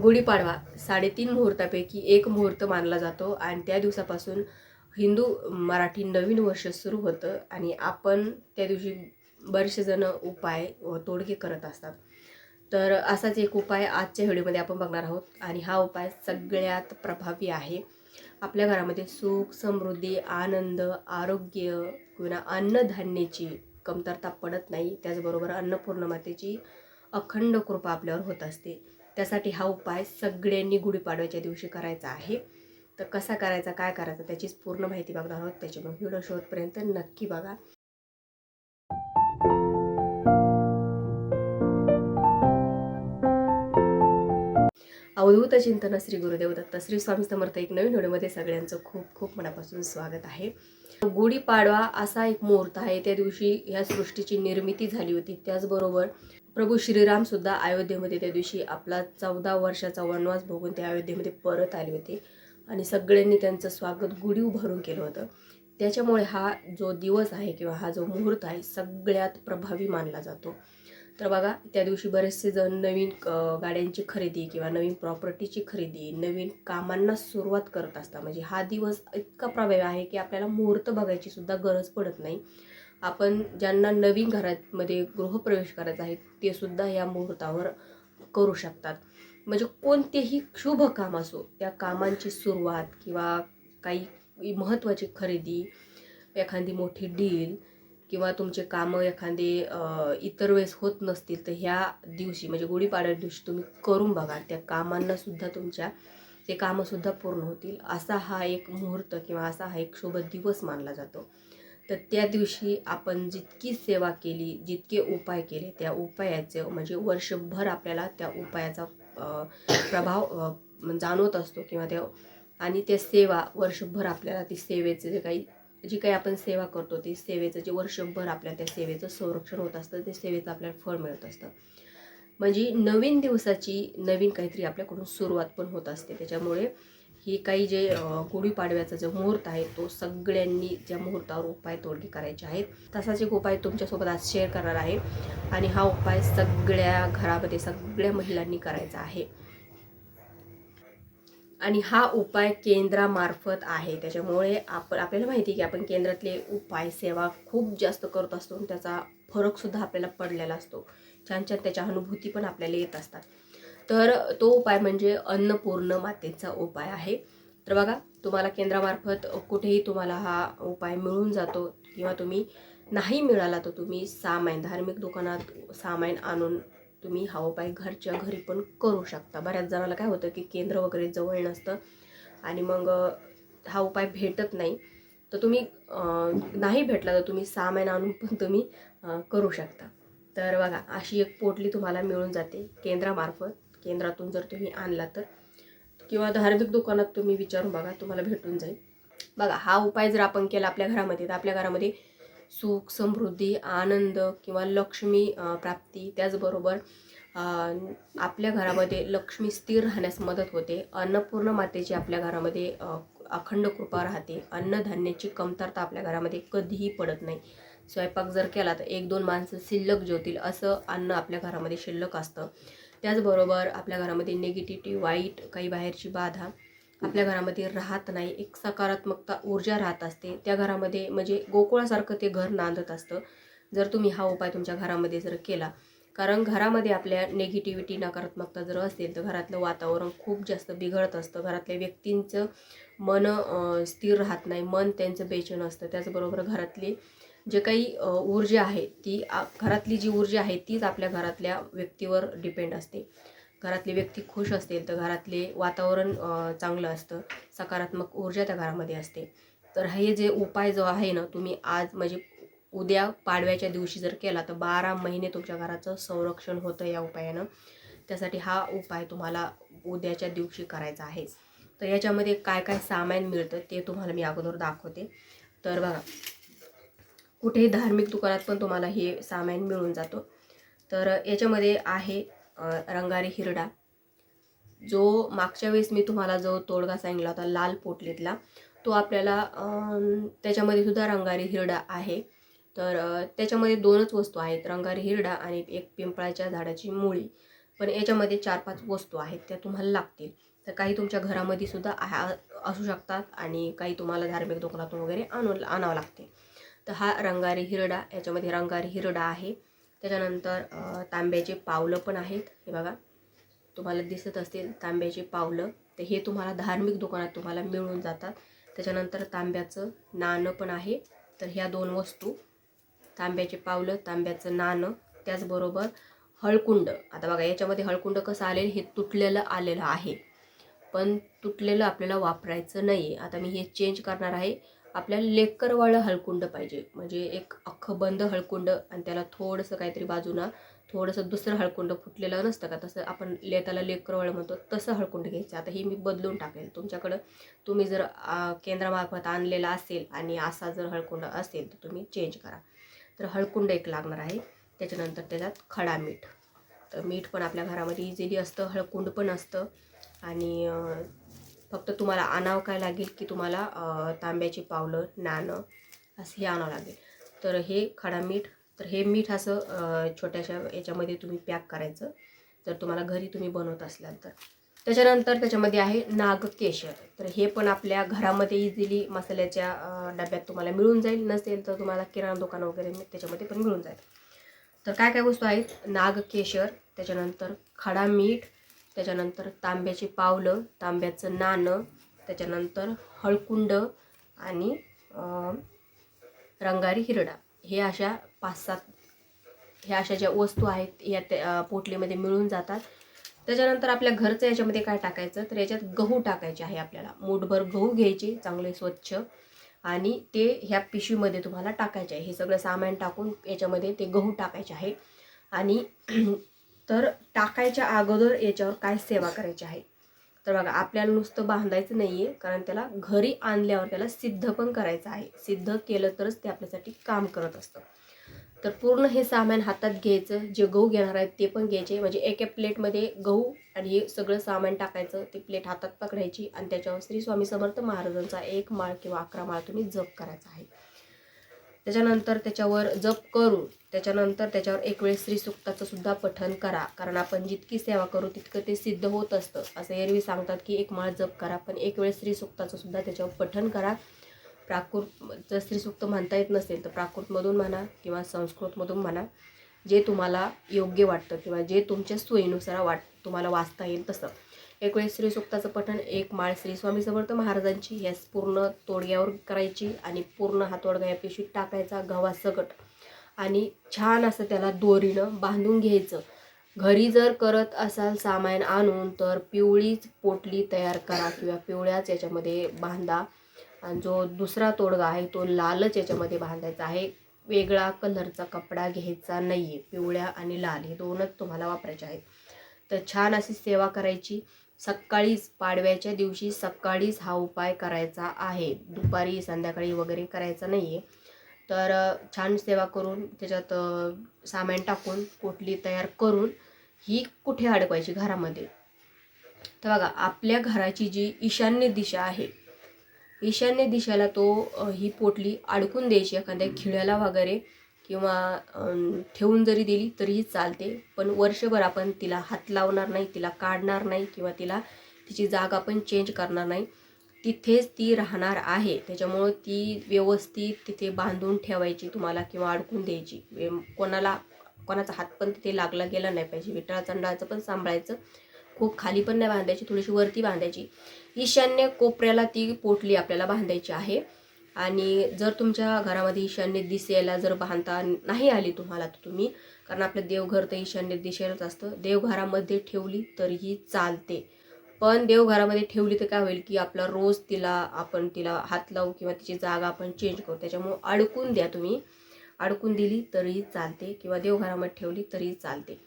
गुढीपाडवा साडेतीन मुहूर्तापैकी एक मुहूर्त मानला जातो आणि त्या दिवसापासून हिंदू मराठी नवीन वर्ष सुरू होतं आणि आपण त्या दिवशी बरेचसेजणं उपाय व तोडगे करत असतात. तर असाच एक उपाय आजच्या व्हिडिओमध्ये आपण बघणार आहोत आणि हा उपाय सगळ्यात प्रभावी आहे. आपल्या घरामध्ये सुख समृद्धी आनंद आरोग्य किंवा अन्नधान्याची कमतरता पडत नाही. त्याचबरोबर अन्नपूर्ण मातेची अखंड कृपा आपल्यावर होत असते. त्यासाठी हा उपाय सगळ्यांनी गुढीपाडव्याच्या दिवशी करायचा आहे. तर कसा करायचा काय करायचा त्याचीच पूर्ण माहिती बघणार आहोत. त्याच्यामुळे व्हिडिओ शोधपर्यंत नक्की बघा. अवधूत चिंतन श्री गुरुदेव दत्त श्री स्वामी समर्थ एक नवीन व्हिडिओमध्ये सगळ्यांचं खूप खूप मनापासून स्वागत आहे. गुढीपाडवा असा एक मुहूर्त आहे. त्या दिवशी ह्या सृष्टीची निर्मिती झाली होती. त्याचबरोबर प्रभू श्रीरामसुद्धा अयोध्येमध्ये त्या दिवशी आपला चौदा वर्षाचा वनवास भोगून ते अयोध्येमध्ये परत आले होते. आणि सगळ्यांनी त्यांचं स्वागत गुढी उभारून केलं होतं. त्याच्यामुळे हा जो दिवस आहे किंवा हा जो मुहूर्त आहे सगळ्यात प्रभावी मानला जातो. तर बघा त्या दिवशी बरेचसे जण नवीन गाड्यांची खरेदी किंवा नवीन प्रॉपर्टीची खरेदी नवीन कामांना सुरुवात करत असतात. म्हणजे हा दिवस इतका प्रभावी आहे की आपल्याला मुहूर्त बघायची सुद्धा गरज पडत नाही. आपण ज्यांना नवीन घरामध्ये गृहप्रवेश करायचा आहे ते सुद्धा या मुहूर्तावर करू शकतात. म्हणजे कोणतेही शुभ काम असो त्या कामांची सुरुवात किंवा काही महत्त्वाची खरेदी एखादी मोठी डील किंवा तुमचे कामं एखादे इतर वेळेस होत नसतील तर ह्या दिवशी म्हणजे गुढीपाडव्या दिवशी तुम्ही करून बघा. त्या कामांनासुद्धा तुमच्या ते कामंसुद्धा पूर्ण होतील. असा हा एक मुहूर्त किंवा असा हा एक शुभ दिवस मानला जातो. तर त्या दिवशी आपण जितकी सेवा केली जितके उपाय केले त्या उपायाचे म्हणजे वर्षभर आपल्याला त्या उपायाचा प्रभाव जाणवत असतो किंवा त्या आणि त्या सेवा वर्षभर आपल्याला ती सेवेचे जे काही जी काही आपण सेवा करतो ते सेवेचं जे वर्षभर आपल्या त्या सेवेचं संरक्षण होत असतं ते सेवेचं आपल्याला फळ मिळत असतं. म्हणजे नवीन दिवसाची नवीन काहीतरी आपल्याकडून सुरुवात पण होत असते. त्याच्यामुळे ही काही जे गुढीपाडव्याचा जो मुहूर्त आहे तो सगळ्यांनी ज्या मुहूर्तावर उपाय तोडगे करायचे आहेत तसाच एक उपाय तुमच्यासोबत आज शेअर करणार आहे. आणि हा उपाय सगळ्या घरामध्ये सगळ्या महिलांनी करायचा आहे. आणि हा उपाय केंद्रामार्फत आहे. त्याच्यामुळे आपण आपल्याला माहिती आहे की आपण केंद्रातले उपाय सेवा खूप जास्त करत असतो आणि त्याचा फरकसुद्धा आपल्याला पडलेला असतो. छान छान त्याच्या अनुभूती पण आपल्याला येत असतात. तर तो उपाय म्हणजे अन्नपूर्ण मातेचा उपाय आहे. तर बघा तुम्हाला केंद्रामार्फत कुठेही तुम्हाला हा उपाय मिळून जातो किंवा तुम्ही नाही मिळाला तर तुम्ही सामायन धार्मिक दुकानात सामायन आणून तुम्ही हा उपाय घरच्या घरी पण करू शकता. बऱ्याच जणाला काय होतं की केंद्र वगैरे जवळ नसतं आणि मग हा उपाय भेटत नाही. तर तुम्ही नाही भेटला तर तुम्ही सामायन आणून पण तुम्ही करू शकता. तर बघा अशी एक पोटली तुम्हाला मिळून जाते केंद्रामार्फत. केंद्रातून जर तुम्ही आणला तर. किंवा धार्मिक दुकानात तुम्ही विचारून बघा तुम्हाला भेटून जाईल. बघा हा उपाय जर आपण केला आपल्या घरामध्ये तर आपल्या घरामध्ये सुख समृद्धी आनंद किंवा लक्ष्मी प्राप्ती त्याचबरोबर आपल्या घरामध्ये लक्ष्मी स्थिर राहण्यास मदत होते. अन्नपूर्ण मातेची आपल्या घरामध्ये अखंड कृपा राहते. अन्नधान्याची कमतरता आपल्या घरामध्ये कधीही पडत नाही. स्वयंपाक जर केला तर एक दोन माणसं शिल्लक जेवतील असं अन्न आपल्या घरामध्ये शिल्लक असतं. त्याचबरोबर आपल्या घरामध्ये निगेटिव्हिटी वाईट काही बाहेरची बाधा आपल्या घरामध्ये राहत नाही. एक सकारात्मकता ऊर्जा राहत असते. त्या घरामध्ये म्हणजे गोकुळासारखं ते घर नांदत असतं. जर तुम्ही हा उपाय तुमच्या घरामध्ये जर केला कारण घरामध्ये आपल्या निगेटिव्हिटी नकारात्मकता जर असेल तर घरातलं वातावरण खूप जास्त बिघडत असतं. घरातल्या व्यक्तींचं मन स्थिर राहत नाही. मन त्यांचं बेचन असतं. त्याचबरोबर घरातली जे काही ऊर्जा आहे ती घरातली जी ऊर्जा आहे तीच आपल्या घरातल्या व्यक्तीवर डिपेंड असते. घरातली व्यक्ती खुश असतील तर घरातले वातावरण चांगलं असतं. सकारात्मक ऊर्जा त्या घरामध्ये असते. तर हे जे उपाय जो आहे ना तुम्ही आज म्हणजे उद्या पाडव्याच्या दिवशी जर केला तर बारा महिने तुमच्या घराचं संरक्षण होतं या उपायानं. त्यासाठी हा उपाय तुम्हाला उद्याच्या दिवशी करायचा आहे. तर याच्यामध्ये काय काय सामान मिळतं ते तुम्हाला मी अगोदर दाखवते. तर बघा कुठेही धार्मिक दुकानात पण तुम्हाला हे सामान मिळून जातो. तर याच्यामध्ये आहे रंगारी हिरडा. जो मागच्या वेळेस मी तुम्हाला जो तोडगा सांगितला होता लाल पोटलीतला तो आपल्याला त्याच्यामध्ये सुद्धा रंगारी हिरडा आहे. तर त्याच्यामध्ये दोनच वस्तू आहेत रंगारी हिरडा आणि एक पिंपळाच्या झाडाची मुळी. पण याच्यामध्ये चार पाच वस्तू आहेत त्या तुम्हाला लागतील. तर काही तुमच्या घरामध्ये सुद्धा आ- असू शकतात आणि काही तुम्हाला धार्मिक दुकानातून वगैरे आणू आणावं लागते तर हा रंगारी हिरडा याच्यामध्ये रंगारी हिरडा आहे. त्याच्यानंतर तांब्याचे पावलं पण आहेत. हे बघा तुम्हाला दिसत असतील तांब्याचे पावलं. तर हे तुम्हाला धार्मिक दुकानात तुम्हाला मिळून जातात. त्याच्यानंतर तांब्याचं नाणं पण आहे. तर ह्या दोन वस्तू तांब्याचे पावलं तांब्याचं नाणं त्याचबरोबर हळकुंड. आता बघा याच्यामध्ये हळकुंड कसं आलेलं हे तुटलेलं आलेलं आहे. पण तुटलेलं आपल्याला वापरायचं नाही आता मी हे चेंज करणार आहे. आपल्याला लेकरवाळं हळकुंड पाहिजे. म्हणजे एक अख्खं बंद हळकुंड आणि त्याला थोडंसं काहीतरी बाजूनं थोडंसं दुसरं हळकुंड फुटलेलं नसतं का? तसं आपण ले त्याला लेकरवाळं म्हणतो तसं हळकुंड घ्यायचं. आता हे मी बदलून टाकेल. तुमच्याकडं तुम्ही जर केंद्रामार्फत आणलेला असेल आणि असा जर हळकुंड असेल तर तुम्ही चेंज करा. तर हळकुंड एक लागणार आहे. त्याच्यानंतर त्याच्यात खडा मीठ. तर मीठ पण आपल्या घरामध्ये इझिली असतं हळकुंड पण असतं. आणि फक्त तुम्हाला आणावं काय लागेल की तुम्हाला तांब्याची पावलं नाणं असं हे आणावं लागेल. तर हे खडा मीठ तर हे मीठ असं छोट्याशा याच्यामध्ये तुम्ही पॅक करायचं. जर तुम्हाला घरी तुम्ही बनवत असलाल तर. त्याच्यानंतर त्याच्यामध्ये आहे नागकेशर. तर हे पण आपल्या घरामध्ये इझिली मसाल्याच्या डब्यात तुम्हाला मिळून जाईल. नसेल तर तुम्हाला किराणा दुकान वगैरे त्याच्यामध्ये पण मिळून जाईल. तर काय काय वस्तू आहेत? नागकेशर त्याच्यानंतर खडा मीठ त्याच्यानंतर तांब्याची पावलं तांब्याचं नाणं त्याच्यानंतर हळकुंड आणि रंगारी हिरडा. हे अशा पाच सात ह्या अशा ज्या वस्तू आहेत या त्या पोटलीमध्ये मिळून जातात. त्याच्यानंतर आपल्या घरचं याच्यामध्ये काय टाकायचं? तर याच्यात गहू टाकायचे आहे आपल्याला. मूठभर गहू घ्यायचे चांगले स्वच्छ. आणि ते ह्या पिशवीमध्ये तुम्हाला टाकायचे आहे. हे सगळं सामान टाकून याच्यामध्ये ते गहू टाकायचे आहे. आणि तर टाकायच्या अगोदर याच्यावर काय सेवा करायची आहे? तर बघा आपल्याला नुसतं बांधायचं नाही आहे कारण त्याला घरी आणल्यावर त्याला सिद्ध पण करायचं आहे. सिद्ध केलं तरच ते आपल्यासाठी काम करत असतं. तर पूर्ण हे सामान हातात घ्यायचं जे गहू घेणार आहेत ते पण घ्यायचे. म्हणजे एका प्लेटमध्ये गहू आणि हे सगळं सामान टाकायचं ते प्लेट हातात पकडायची आणि त्याच्यावर श्री स्वामी समर्थ महाराजांचा एक माळ किंवा अकरा माळ तुम्ही जप करायचा आहे. त्याच्यानंतर त्याच्यावर जप करून त्याच्यानंतर त्याच्यावर एक वेळेस श्रीसुक्ताचं सुद्धा पठन करा. कारण आपण जितकी सेवा करू तितकं ते सिद्ध होत असतं. असं एरवी सांगतात की एक माळ जप करा पण एक वेळेस श्रीसुक्ताचं सुद्धा त्याच्यावर पठन करा. प्राकृत जर स्त्रीसूक्त म्हणता येत नसेल तर प्राकृतमधून म्हणा किंवा संस्कृतमधून म्हणा जे तुम्हाला योग्य वाटतं किंवा जे तुमच्या सोयीनुसार वाट तुम्हाला वाचता येईल तसं. एकवेळेस श्री श्रीसूक्ताचं पठण एक माळ श्री स्वामी समर्थ महाराजांची ह्या पूर्ण तोडग्यावर करायची आणि पूर्ण हा तोडगा या पिशवीत टाकायचा गव्हासकट. आणि छान असं त्याला दोरीनं बांधून घ्यायचं. घरी जर करत असाल सामान आणून तर पिवळीच पोटली तयार करा किंवा पिवळ्याच याच्यामध्ये बांधा. आणि जो दुसरा तोडगा आहे तो लालच याच्यामध्ये बांधायचा आहे. वेगळा कलरचा कपडा घ्यायचा नाही आहे पिवळ्या आणि लाल हे दोनच तुम्हाला वापरायचे आहेत. तर छान अशी सेवा करायची. सकाळीच पाडव्याच्या दिवशी सकाळीच हा उपाय करायचा आहे. दुपारी संध्याकाळी वगैरे करायचा नाही आहे तर छान सेवा करून त्याच्यात सामान टाकून पोटली तयार करून ही कुठे अडकवायची घरामध्ये? तर बघा आपल्या घराची जी ईशान्य दिशा आहे ईशान्य दिशेला तो ही पोटली अडकून द्यायची एखाद्या खिळ्याला वगैरे. किंवा ठेवून जरी दिली तरीही चालते पण वर्षभर आपण तिला हात लावणार नाही तिला काढणार नाही किंवा तिला तिची जागा पण चेंज करणार नाही. तिथेच ती राहणार आहे. त्याच्यामुळं ती व्यवस्थित तिथे बांधून ठेवायची तुम्हाला किंवा अडकून द्यायची. कोणाला कोणाचा हात पण तिथे लागला गेला नाही पाहिजे. विटाळा चंडाळाचं पण सांभाळायचं. खूप खाली पण नाही बांधायची थोडीशी वरती बांधायची. ईशान्य कोपऱ्याला ती पोटली आपल्याला बांधायची आहे. आणि जर तुमच्या घरामध्ये ईशान्य दिशेला जर बांधता नाही आली तुम्हाला तर तुम्ही कारण आपलं देवघर तर ईशान्य दिशेलाच असतं. देवघरामध्ये ठेवली तरीही चालते. पण देवघरामध्ये ठेवली तर काय होईल की आपला रोज तिला आपण तिला हात लावू किंवा तिची जागा आपण चेंज करू. त्याच्यामुळं अडकून द्या तुम्ही. अडकून दिली तरीही चालते किंवा देवघरामध्ये ठेवली तरीही चालते.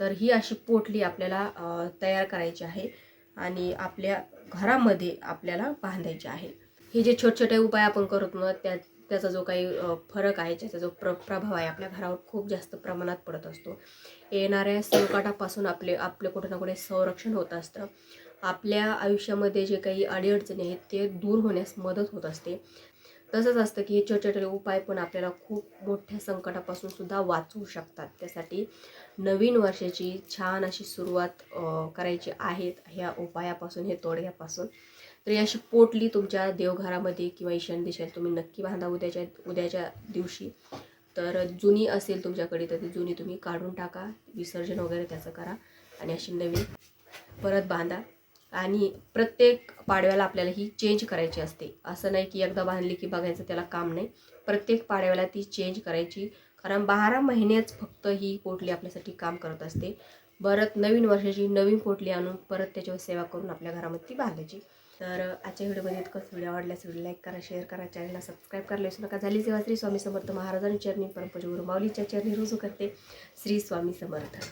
तर ही अशी पोटली आपल्याला तयार करायची आहे आणि आपल्या घरामध्ये आपल्याला बांधायची आहे. हे जे छोटे छोटे उपाय आपण करत ना त्या त्याचा जो काही फरक आहे त्याचा जो प्र प्रभाव आहे आपल्या घरावर खूप जास्त प्रमाणात पडत असतो. येणाऱ्या संकटापासून आपले आपले कुठे ना कुठे संरक्षण होत असतं. आपल्या आयुष्यामध्ये जे काही अडीअडचणी आहेत ते दूर होण्यास मदत होत असते. तसंच असतं की हे छोटे छोटे उपाय पण आपल्याला खूप मोठ्या संकटापासून सुद्धा वाचवू शकतात. त्यासाठी नवीन वर्षाची छान अशी सुरुवात करायची आहेत. ह्या उपायापासून हे तोडग्यापासून. तर ही अशी पोटली तुमच्या देवघरामध्ये किंवा ईशान दिशेला तुम्ही नक्की बांधा उद्याच्या उद्याच्या दिवशी. तर जुनी असेल तुमच्याकडे तर ती जुनी तुम्ही काढून टाका विसर्जन वगैरे त्याचं करा आणि अशी नवीन परत बांधा. आणि प्रत्येक पाडव्याला आपल्याला ही चेंज करायची असते. असं नाही की एकदा बांधली की बघायचं त्याला काम नाही. प्रत्येक पाडव्याला ती चेंज करायची. कारण बारा महिनेच फक्त ही पोटली आपल्यासाठी काम करत असते. परत नवीन वर्षाची नवीन पोटली आणून परत त्याच्यावर सेवा करून आपल्या घरामध्ये ती बांधायची. तर आजच्या व्हिडिओमध्ये इतकंच. व्हिडिओ आवडल्यास व्हिडिओ लाईक करा शेअर करा चॅनलला सबस्क्राईब करायला विसरू नका. झाली सेवा श्री स्वामी समर्थ महाराजांनी चरणी परमपूज गुरु माऊलीच्या चरणी रुजू करते. श्री स्वामी समर्थ.